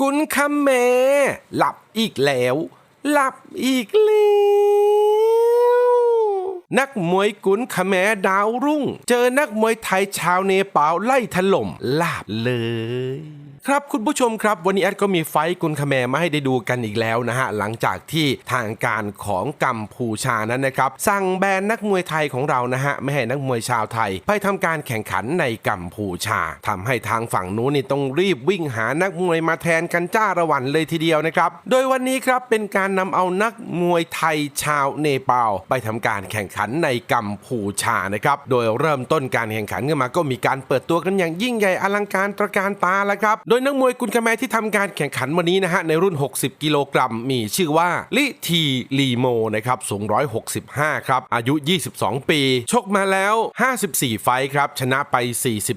กุนคำแม่หลับอีกแล้ว หลับอีกแล้วนักมวยกุนขแมดาวรุ่ง เจอนักมวยไทยชาวเนปาลไล่ถล่มลาบเลย ครับคุณผู้ชมครับ วันนี้แอดก็มีไฟท์กุนขแมมาให้ได้ดูกันอีกแล้วนะฮะ หลังจากที่ทางการของกัมพูชานั้นนะครับ สั่งแบนนักมวยไทยของเรานะฮะ ไม่ให้นักมวยชาวไทย ไปทำการแข่งขันในกัมพูชาทำให้ทางฝั่งนู้นนี่ต้องรีบวิ่งหานักมวยมาแทนกันจ้าระวันเลยทีเดียวนะครับ โดยวันนี้ครับเป็นการนำเอานักมวยไทยชาวเนปาลไปทำการแข่งขันในกัมพูชานะครับ โดยเริ่มต้นการแข่งขันกันมาก็มีการเปิดตัวกันอย่างยิ่งใหญ่อลังการตระการตาแล้วครับโดยนักมวยกุนกาแมที่ทำการแข่งขันวันนี้นะฮะในรุ่น 60 กิโลกรัม มีชื่อว่าลิทีลีโมนะครับสูง 165 ครับ อายุ 22 ปี ชกมาแล้ว 54 ไฟครับ ชนะไป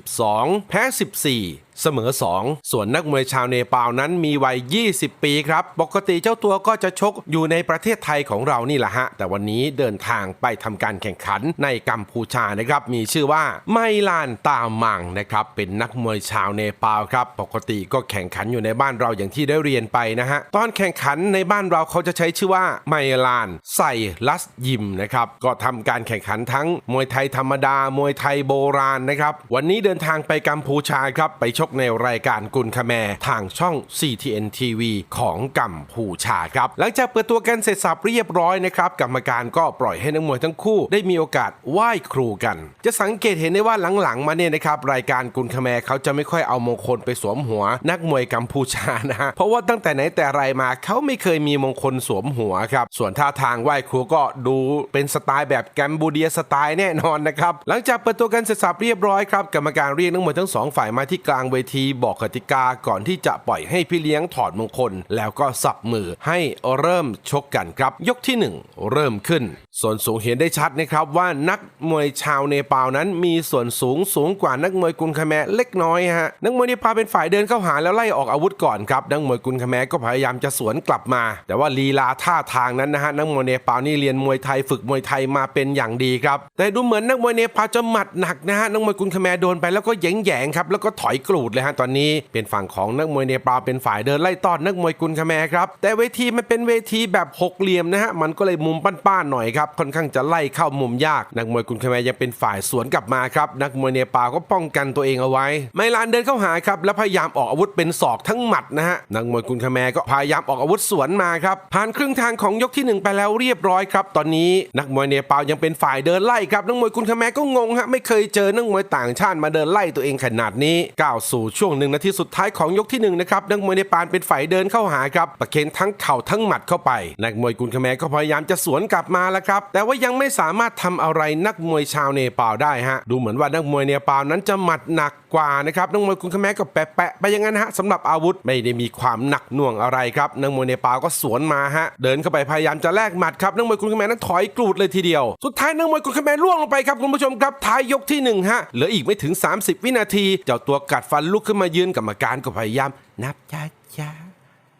42 แพ้ 14เสมอ 2 ส่วนนักมวยชาวเนปาลนั้นมีวัย 20 ปีครับ ปกติเจ้าตัวก็จะชกอยู่ในประเทศไทยของเรานี่แหละฮะ แต่วันนี้เดินทางไปทำการแข่งขันในกัมพูชานะครับ มีชื่อว่าไมลานตามังนะครับ เป็นนักมวยชาวเนปาลครับ ปกติก็แข่งขันอยู่ในบ้านเราอย่างที่ได้เรียนไปนะฮะ ตอนแข่งขันในบ้านเราเขาจะใช้ชื่อว่าไมลานไซลัสยิมนะครับ ก็ทำการแข่งขันทั้งมวยไทยธรรมดา มวยไทยโบราณนะครับ วันนี้เดินทางไปกัมพูชาครับ ไปชกในรายการกุนคแมทางช่อง CTN TV ของกัมพูชาครับ หลังจากเปิดตัวกันเสร็จสับเรียบร้อยนะครับ กรรมการก็ปล่อยให้นักมวยทั้งคู่ ได้มีโอกาสไหว้ครูกัน จะสังเกตเห็นได้ว่าหลังๆ มาเนี่ยนะครับ รายการกุนคแมเขาจะไม่ค่อยเอามงคลไปสวมหัว นักมวยกัมพูชานะฮะเพราะว่าตั้งแต่ไหนแต่ไรมาเขาไม่เคยมีมงคลสวมหัวครับส่วนท่าทางไหว้ครูก็ดูเป็นสไตล์แบบแกมบูเดียสไตล์แน่นอนนะครับหลังจากเปิดตัวกันเสร็จสับเรียบร้อยครับกรรมการเรียกนักมวยทั้งสองฝ่ายมาที่กลางเวทีบอกกติกาก่อนที่จะปล่อยให้พี่เลี้ยงถอดมงคล แล้วก็สับมือให้เริ่มชกกันครับ ยกที่หนึ่งเริ่มขึ้นส่วนสูงเห็นได้ชัดนะครับว่านักมวยชาวเนปาลนั้นมีส่วนสูงสูงกว่านักมวยกุนคาแมเล็กน้อยฮะนักมวยเนปาลเป็นฝ่ายเดินเข้าหาแล้วไล่ออกอาวุธก่อนครับนักมวยกุนคาแมก็พยายามจะสวนกลับมา แต่ว่าลีลาท่าทางนั้นนะฮะนักมวยเนปาลนี่เรียนมวยไทยฝึกมวยไทยมาเป็นอย่างดีครับแต่ดูเหมือนนักมวยเนปาลจะหมัดหนักนะฮะนักมวยกุนคาแมโดนไปแล้วก็แยงๆครับแล้วก็ถอยกรูดเลยฮะตอนนี้เป็นฝั่งของนักมวยเนปาลเป็นฝ่ายเดินไล่ต้อนนักมวยกุนคาแมครับแต่เวทีมันเป็นเวทีแบบหกเหลี่ยมนะฮะมันก็เลยมุมป้านๆหน่อยครับค่อนข้างจะไล่เข้ามุมยาก นักมวยกุนคาแมยังเป็นฝ่ายสวนกลับมาครับนักมวยเนปาลก็ป้องกันตัวเองเอาไว้ ไมลานเดินเข้าหาครับแล้วพยายามออกอาวุธเป็นศอกทั้งหมัดนะฮะนักมวยกุนคาแมก็พยายามออกอาวุธสวนมาครับผ่านครึ่งทางของยกที่หนึ่งไปแล้วเรียบร้อยครับตอนนี้นักมวยเนปาลยังเป็นฝ่ายเดินไล่ครับนักมวยกุนคาแมก็งงฮะไม่เคยเจอนักมวยต่างชาติมาเดินไล่ตัวเองขนาดนี้ก้าวสู่ช่วงหนึ่งนาทีสุดท้ายของยกที่หนึ่งนะครับนักมวยเนปาลเป็นฝ่ายเดินเข้าหาครับประเคนทั้งเข่าทั้งหมัดเข้าไปนักมวยกุนคาแมก็พยายามจะสวนกลับมาแล้วครับแต่ว่ายังไม่สามารถทำอะไรนักมวยชาวเนปาลได้ฮะ ดูเหมือนว่านักมวยเนปาลนั้นจะหมัดหนักกว่านะครับ นักมวยกุนคแมก็แปะๆไปอย่างนั้นฮะสำหรับอาวุธไม่ได้มีความหนักหน่วงอะไรครับ นักมวยเนปาลก็สวนมาฮะ เดินเข้าไปพยายามจะแลกหมัดครับ นักมวยกุนคแมนั้นถอยกรูดเลยทีเดียว สุดท้ายนักมวยกุนคแมล่วงลงไปครับคุณผู้ชมครับท้ายยกที่หนึ่งฮะ เหลืออีกไม่ถึง 30 วินาที เจ้าตัวกัดฟันลุกขึ้นมายืนกรรมการก็พยายาม นับช้าช้า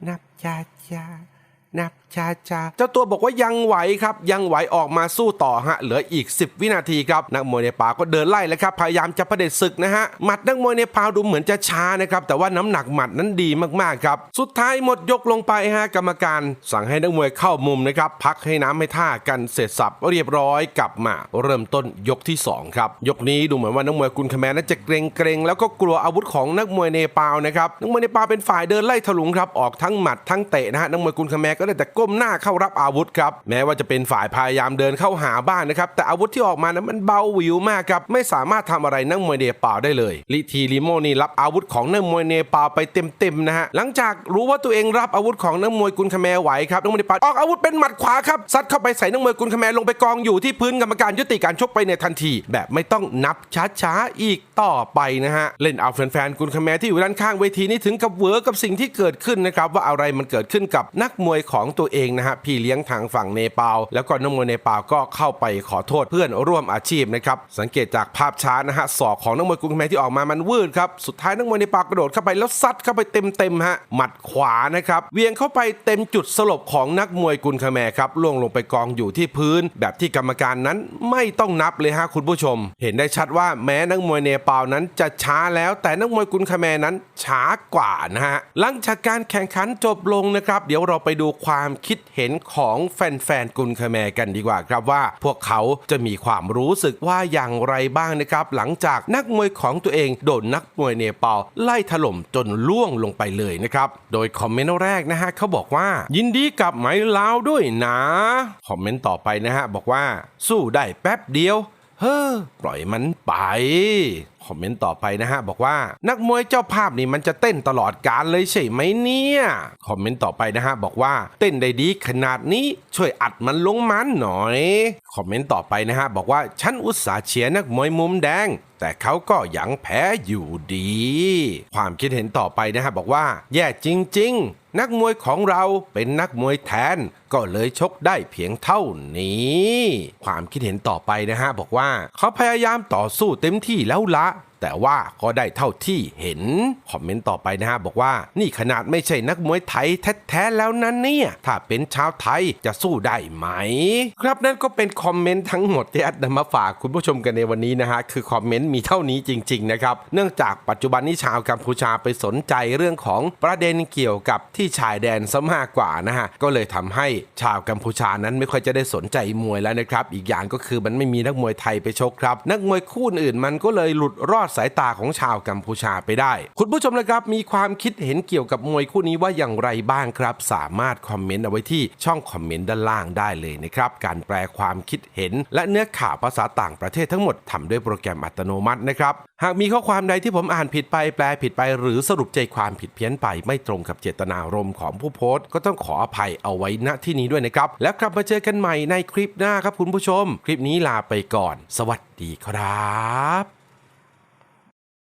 นับช้าช้า นับช้าช้าเจ้าตัวบอกว่ายังไหวครับยังไหวออกมาสู้ต่อฮะเหลืออีก 10 วินาทีครับนักมวยในป่าก็เดินไล่แล้วครับพยายามจะประเด็จศึกนะฮะหมัดนักมวยในปาดูเหมือนจะช้านะครับแต่ว่าน้ำหนักหมัดนั้นดีมากๆครับสุดท้ายหมดยกลงไปฮะกรรมการ สั่งให้นักมวยเข้ามุมนะครับพักให้น้ำให้ท่ากันเสร็จสับเรียบร้อยกลับมา เริ่มต้นยกที่สองครับยกนี้ดูเหมือนว่านักมวยกุนคแมนนั้นจะเกรงเกรงแล้วก็กลัวอาวุธของนักมวยเนปาลนะครับนักมวยเนปาลเป็นฝ่ายเดินไล่ถลุงครับออกทั้งหมัดทั้งเตะนะฮะนักมวยกุนคแมกได้แต่ก้มหน้าเข้ารับอาวุธครับแม้ว่าจะเป็นฝ่ายพยายามเดินเข้าหาบ้านนะครับแต่อาวุธที่ออกมานั้นมันเบาหวิวมากครับไม่สามารถทำอะไรนักมวยเนปาลได้เลยลิทีลิโมนี่รับอาวุธของนักมวยเนปาลไปเต็มๆนะฮะหลังจากรู้ว่าตัวเองรับอาวุธของนักมวยกุนคาแมไหวครับนักมวยเนปาลออกอาวุธเป็นหมัดขวาครับซัดเข้าไปใส่นักมวยกุนคาแมลงไปกองอยู่ที่พื้นกรรมการยุติการชกไปในทันที แบบไม่ต้องนับช้าๆอีกต่อไปนะฮะเล่นเอาแฟนๆกุนคาแมที่อยู่ด้านข้างเวทีนี่ถึงกับเวอร์กับสิ่งที่เกิดขึ้นนะครับว่าอะไรมันเกิดขึ้นกับนักมวยของตัวเองนะฮะพี่เลี้ยงทางฝั่งเนปาลแล้วก็นักมวยเนปาลก็เข้าไปขอโทษเพื่อนร่วมอาชีพนะครับสังเกตจากภาพช้านะฮะศอกของนักมวยกรุงเขมที่ออกมามันวืดครับสุดท้ายนักมวยเนปาลกระโดดเข้าไปแล้วซัดเข้าไปเต็มๆฮะหมัดขวานะครับเวียงเข้าไปเต็มจุดสลบของนักมวยกุนเขมครับล่วงลงไปกองอยู่ที่พื้น แบบที่กรรมการนั้นไม่ต้องนับเลยฮะคุณผู้ชม เห็นได้ชัดว่าแม้นักมวยเนปาลนั้นจะช้าแล้วแต่นักมวยกุนเขมนั้นช้ากว่านะฮะหลังจากการแข่งขันจบลงนะครับ เดี๋ยวเราไปดูความคิดเห็นของแฟนๆกุนเขมรกันดีกว่าครับว่า พวกเขาจะมีความรู้สึกว่าอย่างไรบ้างนะครับ หลังจากนักมวยของตัวเองโดนนักมวยเนปาลไล่ถล่มจนล่วงลงไปเลยนะครับ โดยคอมเมนต์แรกนะฮะเขาบอกว่า ยินดีกับไหมลาวด้วยนะ คอมเมนต์ต่อไปนะฮะบอกว่า สู้ได้แป๊บเดียว เฮ้อปล่อยมันไป คอมเมนต์ต่อไปนะฮะ บอกว่านักมวยเจ้าภาพนี่มันจะเต้นตลอดการเลยใช่ไหมเนี่ย คอมเมนต์ต่อไปนะฮะ บอกว่าเต้นได้ดีขนาดนี้ช่วยอัดมันลงมันหน่อย คอมเมนต์ต่อไปนะฮะ บอกว่าฉันอุตส่าห์เชียร์นักมวยมุมแดงแต่เขาก็ยังแพ้อยู่ดี ความคิดเห็นต่อไปนะฮะบอกว่า แย่จริง ๆ นักมวยของเราเป็นนักมวยแทน ก็เลยชกได้เพียงเท่านี้ ความคิดเห็นต่อไปนะฮะบอกว่า เขาพยายามต่อสู้เต็มที่แล้วละแต่ว่าก็ได้เท่าที่เห็น คอมเมนต์ต่อไปนะฮะบอกว่านี่ขนาดไม่ใช่นักมวยไทยแท้ๆแล้วนั้นเนี่ย ถ้าเป็นชาวไทยจะสู้ได้ไหม ครับนั่นก็เป็นคอมเมนต์ทั้งหมดที่แอดนำมาฝากคุณผู้ชมกันในวันนี้นะฮะคือคอมเมนต์มีเท่านี้จริงๆนะครับเนื่องจากปัจจุบันนี้ชาวกัมพูชาไปสนใจเรื่องของประเด็นเกี่ยวกับที่ชายแดนซะมากกว่านะฮะก็เลยทำให้ชาวกัมพูชานั้นไม่ค่อยจะได้สนใจมวยแล้วนะครับ อีกอย่างก็คือมันไม่มีนักมวยไทยไปชกครับ นักมวยคู่อื่นมันก็เลยหลุดรอดสายตาของชาวกัมพูชาไปได้ คุณผู้ชมนะครับ มีความคิดเห็นเกี่ยวกับมวยคู่นี้ว่าอย่างไรบ้างครับ สามารถคอมเมนต์เอาไว้ที่ช่องคอมเมนต์ด้านล่างได้เลยนะครับ การแปลความคิดเห็น และเนื้อข่าวภาษาต่างประเทศทั้งหมดทำด้วยโปรแกรมอัตโนมัตินะครับ หากมีข้อความใดที่ผมอ่านผิดไปแปลผิดไป หรือสรุปใจความผิดเพี้ยนไปไม่ตรงกับเจตนารมณ์ของผู้โพสต์ ก็ต้องขออภัยเอาไว้ณที่นี้ด้วยนะครับ แล้วกลับมาเจอกันใหม่ในคลิปหน้าครับคุณผู้ชม คลิปนี้ลาไปก่อน สวัสดีครับ